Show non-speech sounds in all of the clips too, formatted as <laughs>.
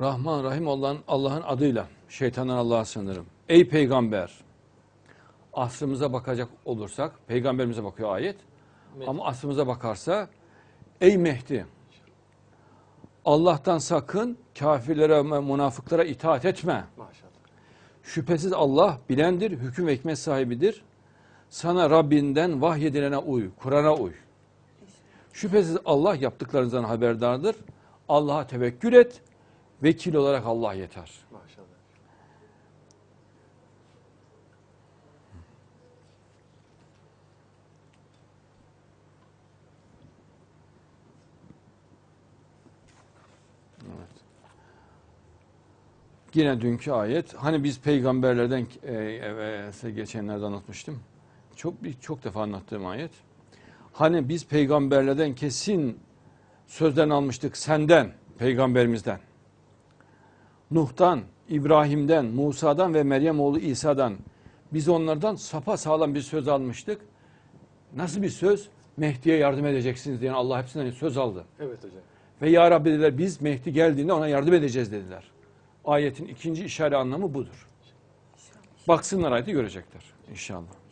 Rahman Rahim olan Allah'ın adıyla şeytandan Allah'a sığınırım. Ey peygamber! Aslımıza bakacak olursak, peygamberimize bakıyor ayet. Mehdi. Ama aslımıza bakarsa, ey Mehdi! Allah'tan sakın, kafirlere ve münafıklara itaat etme. Maşallah. Şüphesiz Allah bilendir, hüküm ve hikmet sahibidir. Sana Rabbinden vahyedilene uy, Kur'an'a uy. Şüphesiz Allah yaptıklarınızdan haberdardır. Allah'a tevekkül et. Vekil olarak Allah yeter. Maşallah. Yine dünkü ayet. Hani biz peygamberlerden e, e, geçenlerde anlatmıştım. Çok bir çok defa anlattığım ayet. Hani biz peygamberlerden kesin sözden almıştık senden, peygamberimizden. Nuh'tan, İbrahim'den, Musa'dan ve Meryem oğlu İsa'dan biz onlardan sapa sağlam bir söz almıştık. Nasıl bir söz? Mehdi'ye yardım edeceksiniz diyen Allah hepsinden söz aldı. Evet hocam. Ve ya Rabbi dediler biz Mehdi geldiğinde ona yardım edeceğiz dediler. Ayetin ikinci işare anlamı budur. Baksınlar ayeti görecekler inşallah.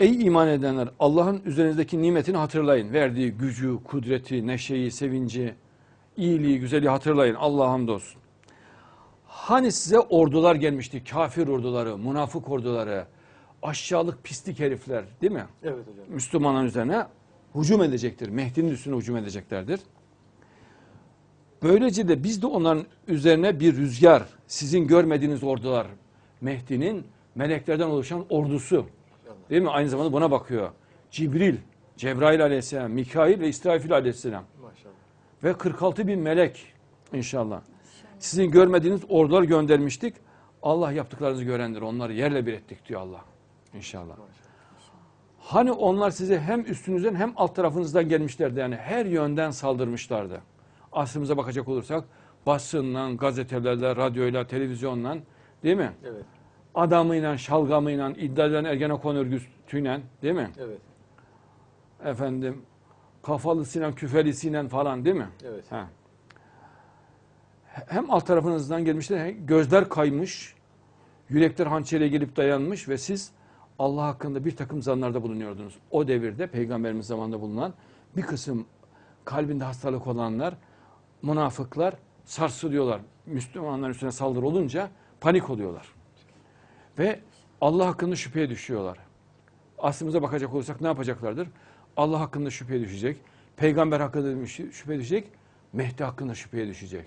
Ey iman edenler Allah'ın üzerinizdeki nimetini hatırlayın. Verdiği gücü, kudreti, neşeyi, sevinci, iyiliği, güzelliği hatırlayın. Allah'a hamdolsun. Hani size ordular gelmişti, kafir orduları, münafık orduları, aşağılık pislik herifler değil mi? Evet hocam. Müslümanların üzerine hücum edecektir. Mehdi'nin üstüne hücum edeceklerdir. Böylece de biz de onların üzerine bir rüzgar, sizin görmediğiniz ordular, Mehdi'nin meleklerden oluşan ordusu. İnşallah. Değil mi? Aynı zamanda buna bakıyor. Cibril, Cebrail aleyhisselam, Mikail ve İsrafil aleyhisselam Maşallah. ve 46 bin melek inşallah. Sizin görmediğiniz ordular göndermiştik. Allah yaptıklarınızı görendir. Onları yerle bir ettik diyor Allah. İnşallah. Maşallah. Hani onlar size hem üstünüzden hem alt tarafınızdan gelmişlerdi. Yani her yönden saldırmışlardı. Aslımıza bakacak olursak basınla, gazetelerle, radyoyla, televizyonla değil mi? Evet. Adamıyla, şalgamıyla, iddia edilen Ergenekon örgütüyle değil mi? Evet. Efendim kafalısıyla, küfelisiyle falan değil mi? Evet. Ha. Hem alt tarafınızdan gelmişler, gözler kaymış, yürekler hançere gelip dayanmış ve siz Allah hakkında bir takım zanlarda bulunuyordunuz. O devirde peygamberimiz zamanında bulunan bir kısım kalbinde hastalık olanlar, münafıklar sarsılıyorlar. Müslümanların üstüne saldırı olunca panik oluyorlar. Ve Allah hakkında şüpheye düşüyorlar. Aslımıza bakacak olursak ne yapacaklardır? Allah hakkında şüpheye düşecek. Peygamber hakkında şüpheye düşecek. Mehdi hakkında şüpheye düşecek.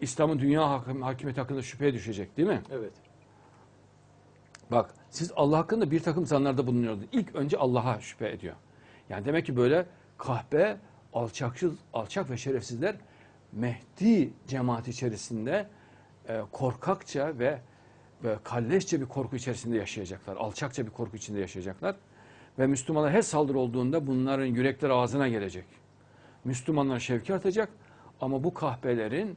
İslam'ın dünya hakim, hakimiyeti hakkında şüpheye düşecek değil mi? Evet. Bak siz Allah hakkında bir takım zanlarda bulunuyordunuz. İlk önce Allah'a şüphe ediyor. Yani demek ki böyle kahpe, alçaksız, alçak ve şerefsizler Mehdi cemaati içerisinde e, korkakça ve, ve kalleşçe bir korku içerisinde yaşayacaklar. Alçakça bir korku içinde yaşayacaklar. Ve Müslümanlar her saldırı olduğunda bunların yürekleri ağzına gelecek. Müslümanlar şevki artacak ama bu kahpelerin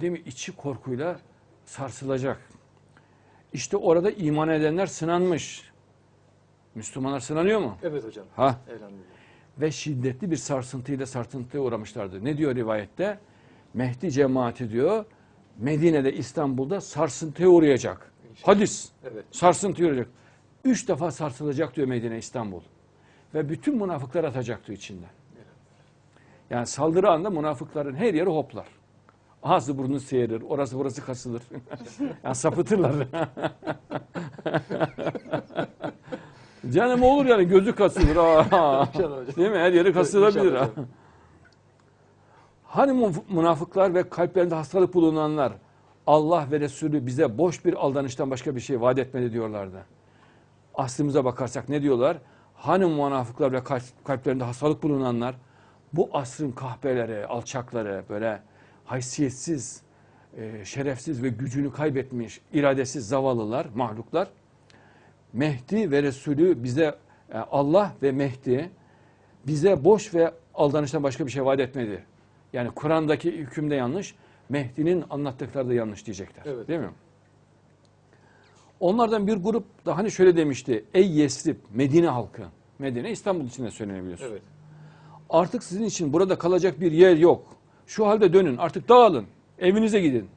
değil mi, içi korkuyla sarsılacak. İşte orada iman edenler sınanmış. Müslümanlar sınanıyor mu? Evet hocam. Ha. Elhamdülillah. Ve şiddetli bir sarsıntıyla sarsıntıya uğramışlardı. Ne diyor rivayette? Mehdi cemaati diyor Medine'de İstanbul'da sarsıntıya uğrayacak. İnşallah. Hadis. Evet. Sarsıntıya uğrayacak. Üç defa sarsılacak diyor Medine İstanbul. Ve bütün münafıklar atacak diyor içinden. Yani saldırı anda münafıkların her yeri hoplar. Ağzı burnu seyirir, orası burası kasılır. <laughs> yani sapıtırlar. <laughs> Canım olur yani gözü kasılır. Değil mi? Her yeri kasılabilir. Hani münaf- münafıklar ve kalplerinde hastalık bulunanlar Allah ve Resulü bize boş bir aldanıştan başka bir şey vaat etmedi diyorlardı. Aslımıza bakarsak ne diyorlar? Hani münafıklar ve kalp- kalplerinde hastalık bulunanlar bu asrın kahpeleri, alçakları, böyle haysiyetsiz, e, şerefsiz ve gücünü kaybetmiş, iradesiz zavallılar, mahluklar Mehdi ve Resulü bize e, Allah ve Mehdi bize boş ve aldanıştan başka bir şey vaat etmedi. Yani Kur'an'daki hükümde yanlış, Mehdi'nin anlattıkları da yanlış diyecekler. Evet. Değil mi? Onlardan bir grup da hani şöyle demişti. Ey Yesrib, Medine halkı. Medine İstanbul içinde söylenebiliyorsun. Evet. Artık sizin için burada kalacak bir yer yok. Şu halde dönün artık dağılın. Evinize gidin.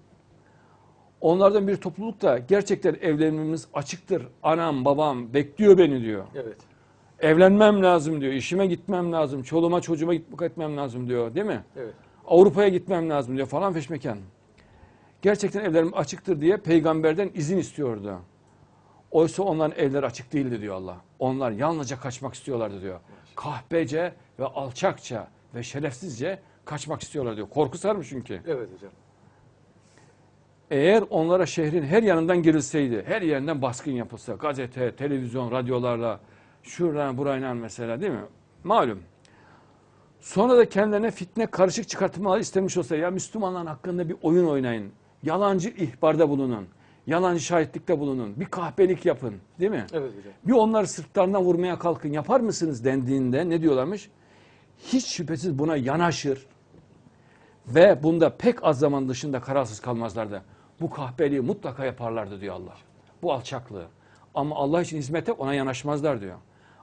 Onlardan bir topluluk da gerçekten evlenmemiz açıktır. Anam babam bekliyor beni diyor. Evet. Evlenmem lazım diyor. İşime gitmem lazım. Çoluğuma çocuğuma gitmek etmem lazım diyor. Değil mi? Evet. Avrupa'ya gitmem lazım diyor falan feşmeken. Gerçekten evlerim açıktır diye peygamberden izin istiyordu. Oysa onların evleri açık değildi diyor Allah. Onlar yalnızca kaçmak istiyorlardı diyor. Kahpece ve alçakça ve şerefsizce kaçmak istiyorlar diyor. Korku sarmış çünkü. Evet hocam. Eğer onlara şehrin her yanından girilseydi, her yerinden baskın yapılsa, gazete, televizyon, radyolarla, şuradan burayla mesela değil mi? Malum. Sonra da kendilerine fitne karışık çıkartmalar istemiş olsa ya Müslümanların hakkında bir oyun oynayın. Yalancı ihbarda bulunun. Yalancı şahitlikte bulunun. Bir kahpelik yapın. Değil mi? Evet hocam. Bir onları sırtlarından vurmaya kalkın. Yapar mısınız dendiğinde ne diyorlarmış? Hiç şüphesiz buna yanaşır. Ve bunda pek az zaman dışında kararsız kalmazlardı. Bu kahpeliği mutlaka yaparlardı diyor Allah. Bu alçaklığı. Ama Allah için hizmete ona yanaşmazlar diyor.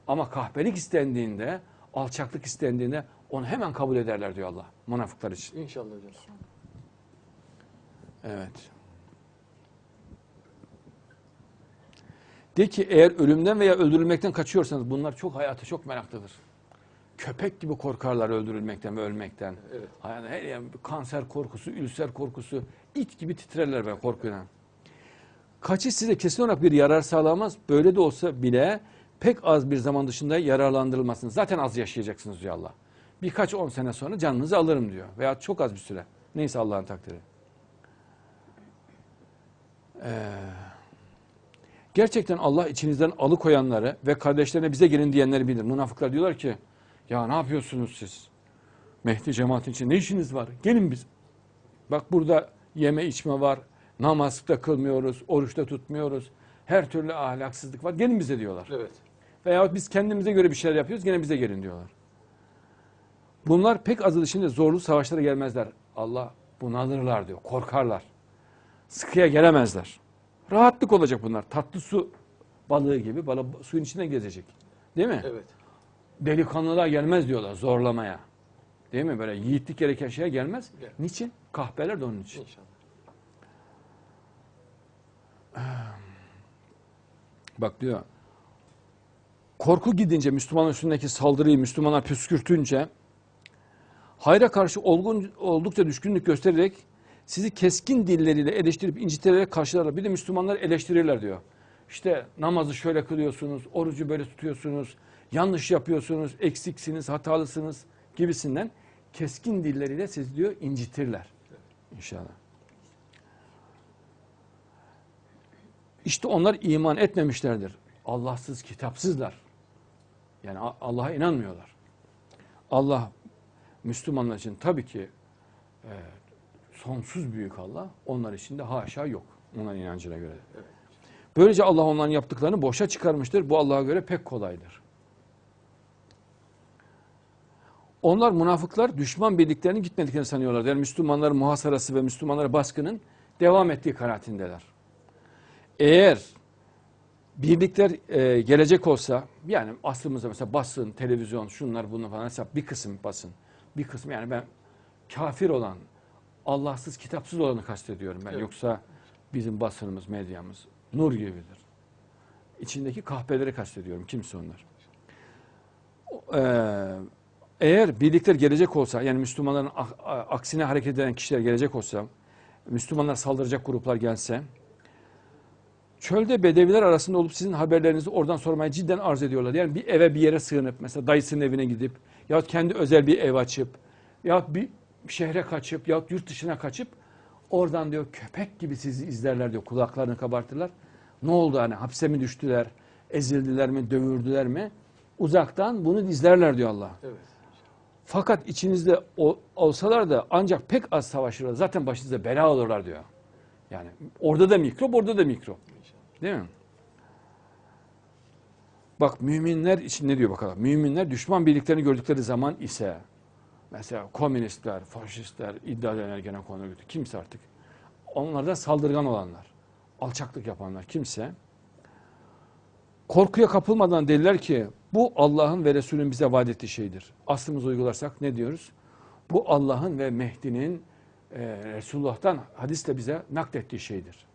Ama kahpelik istendiğinde, alçaklık istendiğinde onu hemen kabul ederler diyor Allah. Münafıklar için. İnşallah hocam. Evet. De ki eğer ölümden veya öldürülmekten kaçıyorsanız bunlar çok hayata çok meraklıdır. Köpek gibi korkarlar öldürülmekten ve ölmekten. Evet. Yani her yani kanser korkusu, ülser korkusu, it gibi titrerler be korkuyla. Kaçış size kesin olarak bir yarar sağlamaz. Böyle de olsa bile pek az bir zaman dışında yararlandırılmasınız. Zaten az yaşayacaksınız diyor Allah. Birkaç on sene sonra canınızı alırım diyor. Veya çok az bir süre. Neyse Allah'ın takdiri. Ee, gerçekten Allah içinizden alıkoyanları ve kardeşlerine bize gelin diyenleri bilir. Münafıklar diyorlar ki ya ne yapıyorsunuz siz? Mehdi cemaatin için ne işiniz var? Gelin biz. Bak burada yeme içme var. Namaz da kılmıyoruz. Oruç da tutmuyoruz. Her türlü ahlaksızlık var. Gelin bize diyorlar. Evet. Veyahut biz kendimize göre bir şeyler yapıyoruz. Gene bize gelin diyorlar. Bunlar pek azı dışında zorlu savaşlara gelmezler. Allah bunalırlar diyor. Korkarlar. Sıkıya gelemezler. Rahatlık olacak bunlar. Tatlı su balığı gibi balık suyun içinde gezecek. Değil mi? Evet. Delikanlılığa gelmez diyorlar zorlamaya. Değil mi? Böyle yiğitlik gereken şeye gelmez. Gel. Niçin? Kahpeler de onun için. İnşallah. Bak diyor. Korku gidince Müslümanların üstündeki saldırıyı Müslümanlar püskürtünce hayra karşı olgun, oldukça düşkünlük göstererek sizi keskin dilleriyle eleştirip inciterek karşılarlar. Bir de Müslümanlar eleştirirler diyor. İşte namazı şöyle kılıyorsunuz, orucu böyle tutuyorsunuz, yanlış yapıyorsunuz, eksiksiniz, hatalısınız gibisinden keskin dilleriyle sizi diyor incitirler. İnşallah. İşte onlar iman etmemişlerdir. Allahsız, kitapsızlar. Yani Allah'a inanmıyorlar. Allah Müslümanlar için tabii ki e, sonsuz büyük Allah. Onlar için de haşa yok. Onların inancına göre. Böylece Allah onların yaptıklarını boşa çıkarmıştır. Bu Allah'a göre pek kolaydır. Onlar münafıklar düşman birliklerinin gitmediklerini sanıyorlar. Yani Müslümanların muhasarası ve Müslümanlara baskının devam ettiği kanaatindeler. Eğer birlikler e, gelecek olsa yani aslımızda mesela basın, televizyon, şunlar bunlar falan hesap bir kısım basın. Bir kısım yani ben kafir olan, Allahsız, kitapsız olanı kastediyorum ben. Evet. Yoksa bizim basınımız, medyamız nur gibidir. İçindeki kahpeleri kastediyorum. Kimse onlar. Ee, eğer birlikler gelecek olsa, yani Müslümanların aksine hareket eden kişiler gelecek olsa, Müslümanlar saldıracak gruplar gelse, çölde bedeviler arasında olup sizin haberlerinizi oradan sormayı cidden arz ediyorlar. Yani bir eve bir yere sığınıp, mesela dayısının evine gidip, yahut kendi özel bir ev açıp, yahut bir şehre kaçıp, yahut yurt dışına kaçıp, oradan diyor köpek gibi sizi izlerler diyor, kulaklarını kabartırlar. Ne oldu hani hapse mi düştüler, ezildiler mi, dövürdüler mi? Uzaktan bunu izlerler diyor Allah. Evet. Fakat içinizde olsalar da ancak pek az savaşırlar. Zaten başınıza bela olurlar diyor. Yani orada da mikrop, orada da mikrop. Değil mi? Bak müminler için ne diyor bakalım. Müminler düşman birliklerini gördükleri zaman ise mesela komünistler, faşistler, iddia eden ergene konu kimse artık onlardan saldırgan olanlar, alçaklık yapanlar kimse korkuya kapılmadan dediler ki Bu Allah'ın ve Resul'ün bize vaat ettiği şeydir. Aslımızı uygularsak ne diyoruz? Bu Allah'ın ve Mehdi'nin e, Resulullah'tan hadisle bize naklettiği şeydir.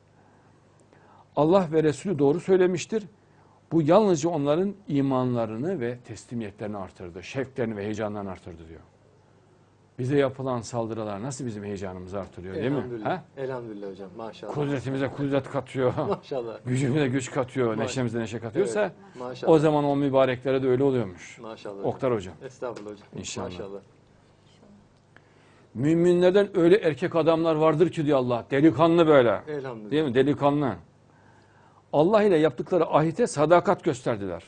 Allah ve Resulü doğru söylemiştir. Bu yalnızca onların imanlarını ve teslimiyetlerini artırdı. Şevklerini ve heyecanlarını artırdı diyor. Bize yapılan saldırılar nasıl bizim heyecanımızı artırıyor değil mi? Ha? Elhamdülillah hocam. Maşallah. Kudretimize kudret katıyor. <laughs> Maşallah. Gücümüze güç katıyor, Maşallah. neşemize neşe katıyorsa Evet, Maşallah. o zaman o mübareklere de öyle oluyormuş. Maşallah. Oktar hocam. Estağfurullah hocam. İnşallah. Maşallah. Müminlerden öyle erkek adamlar vardır ki diyor Allah. Delikanlı böyle. Elhamdülillah. Değil mi? Delikanlı. Allah ile yaptıkları ahite sadakat gösterdiler.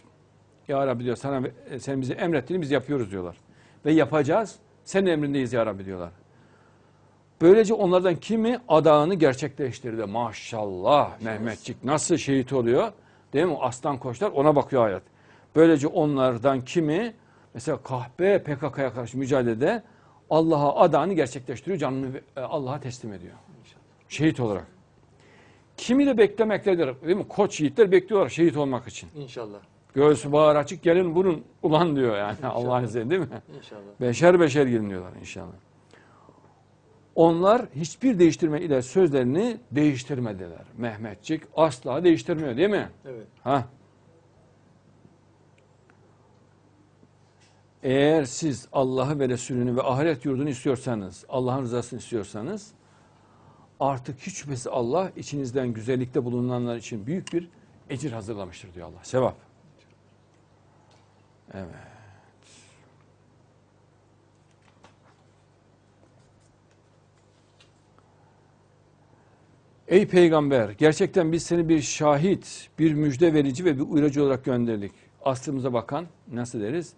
Ya Rabbi diyor sana sen bize emrettiğini biz yapıyoruz diyorlar. Ve yapacağız. Senin emrindeyiz ya Rabbi diyorlar. Böylece onlardan kimi adağını gerçekleştirdi. Maşallah Mehmetçik nasıl şehit oluyor? Değil mi? Aslan koçlar ona bakıyor ayet. Böylece onlardan kimi mesela kahpe PKK'ya karşı mücadelede Allah'a adağını gerçekleştiriyor. Canını e, Allah'a teslim ediyor. Şehit olarak. Kimi de beklemektedir. Değil mi? Koç yiğitler bekliyorlar şehit olmak için. İnşallah. Göğsü bağır açık gelin bunun ulan diyor yani Allah'ın izniyle değil mi? İnşallah. Beşer beşer gelin diyorlar inşallah. Onlar hiçbir değiştirme ile sözlerini değiştirmediler. Mehmetçik asla değiştirmiyor değil mi? Evet. Ha? Eğer siz Allah'ı ve Resulünü ve ahiret yurdunu istiyorsanız, Allah'ın rızasını istiyorsanız artık hiç şüphesiz Allah içinizden güzellikte bulunanlar için büyük bir ecir hazırlamıştır diyor Allah. Sevap. Evet. Ey peygamber gerçekten biz seni bir şahit, bir müjde verici ve bir uyarıcı olarak gönderdik. Aslımıza bakan nasıl deriz?